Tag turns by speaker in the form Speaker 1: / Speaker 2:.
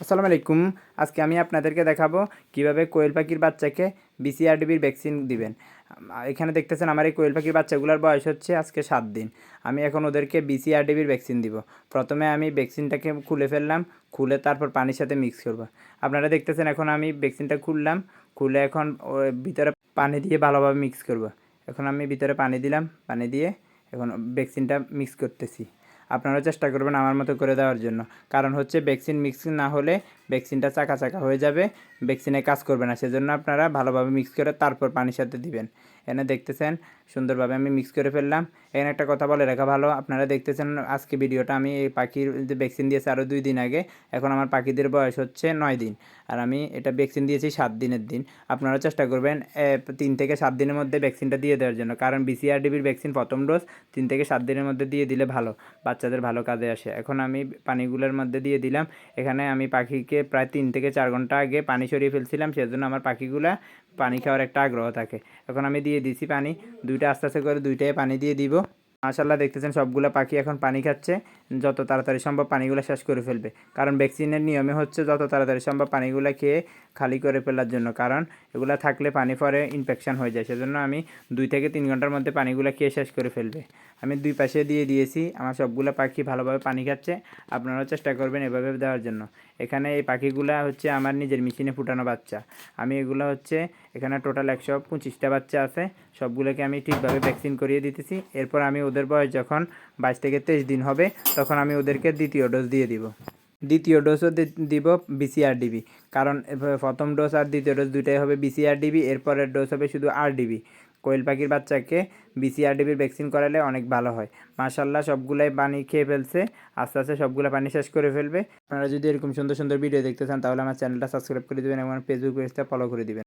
Speaker 1: আসসালামু আলাইকুম। আজকে আমি আপনাদেরকে দেখাবো কীভাবে কোয়েল পাখির বাচ্চাকে বিসিআরডিবির ভ্যাকসিন দিবেন। এখানে দেখতেছেন আমার এই কোয়েল পাখির বাচ্চাগুলোর বয়স হচ্ছে আজকে সাত দিন। আমি এখন ওদেরকে বিসিআরডিবির ভ্যাকসিন দিব। প্রথমে আমি ভ্যাকসিনটাকে খুলে ফেললাম, খুলে তারপর পানির সাথে মিক্স করব। আপনারা দেখতেছেন এখন আমি ভ্যাকসিনটা খুললাম, খুলে এখন ভিতরে পানি দিয়ে ভালোভাবে মিক্স করব। এখন আমি ভিতরে পানি দিলাম, পানি দিয়ে এখন ভ্যাকসিনটা মিক্স করতেছি। আপনারা চেষ্টা করবেন আমার মতো করে দেওয়ার জন্য। কারণ হচ্ছে ভ্যাকসিন মিক্সিং না হলে ভ্যাকসিনটা চাকা চাকা হয়ে যাবে, ভ্যাকসিনে কাজ করবে না, সেজন্য আপনারা ভালোভাবে মিক্স করে তারপর পানির সাথে দিবেন। এখানে দেখতেছেন, সুন্দরভাবে আমি মিক্স করে ফেললাম। এখানে একটা কথা বলে রাখা ভালো, আপনারা দেখতেছেন আজকে ভিডিওটা আমি এই পাখির যে ভ্যাকসিন দিয়েছি আরও দুই দিন আগে, এখন আমার পাখিদের বয়স হচ্ছে নয় দিন, আর আমি এটা ভ্যাকসিন দিয়েছি সাত দিনের দিন। আপনারা চেষ্টা করবেন তিন থেকে সাত দিনের মধ্যে ভ্যাকসিনটা দিয়ে দেওয়ার জন্য, কারণ বিসিআরডিবির ভ্যাকসিন প্রথম ডোজ তিন থেকে সাত দিনের মধ্যে দিয়ে দিলে ভালো, বাচ্চাদের ভালো কাজে আসে। এখন আমি পানিগুলোর মধ্যে দিয়ে দিলাম, এখানে আমি পাখিকে প্রায় তিন থেকে চার ঘণ্টা আগে পানি সরিয়ে ফেলছিলাম, সেজন্য আমার পাখিগুলা পানি খাওয়ার একটা আগ্রহ থাকে। এখন আমি দিয়ে দিছি পানি, দুইটা আস্তে আস্তে করে দুইটাই পানি দিয়ে দিব। মাশাল্লাহ দেখতেছেন সবগুলো পাখি এখন পানি খাচ্ছে, যত তাড়াতাড়ি সম্ভব পানিগুলো শেষ করে ফেলবে। কারণ ভ্যাকসিনের নিয়মে হচ্ছে যত তাড়াতাড়ি সম্ভব পানিগুলো খেয়ে খালি করে ফেলার জন্য, কারণ এগুলো থাকলে পানি পরে ইনফেকশান হয়ে যায়। সেজন্য আমি দুই থেকে তিন ঘণ্টার মধ্যে পানিগুলো খেয়ে শেষ করে ফেলবে। আমি দুই পাশে দিয়ে দিয়েছি, আমার সবগুলো পাখি ভালোভাবে পানি খাচ্ছে, আপনারাও চেষ্টা করবেন এভাবে দেওয়ার জন্য। এখানে এই পাখিগুলো হচ্ছে আমার নিজের মেশিনে ফুটানো বাচ্চা। আমি এগুলো হচ্ছে এখানে টোটাল একশো পঁচিশটা বাচ্চা আছে, সবগুলোকে আমি ঠিকভাবে ভ্যাকসিন করিয়ে দিতেছি। এরপর আমি ওদের বয়স যখন বাইশ থেকে তেইশ দিন হবে, তখন আমি ওদেরকে দ্বিতীয় ডোজ দিয়ে দিব। দ্বিতীয় ডোজও দিব বিসিআরডিবি কারণ প্রথম ডোজ আর দ্বিতীয় ডোজ দুইটাই হবে বিসিআরডিবি এরপরের ডোজ হবে শুধু আরডিবি কোয়েল পাখির বাচ্চাকে বিসিআরডিবির ভ্যাকসিন করালে অনেক ভালো হয়। মাশাল্লাহ সবগুলাই পানি খেয়ে ফেলছে, আস্তে আস্তে সবগুলো পানি শেষ করে ফেলবে। আপনারা যদি এরকম সুন্দর সুন্দর ভিডিও দেখতে চান, তাহলে আমার চ্যানেলটা সাবস্ক্রাইব করে দেবেন এবং ফেসবুক পেজটা ফলো করে দিবেন।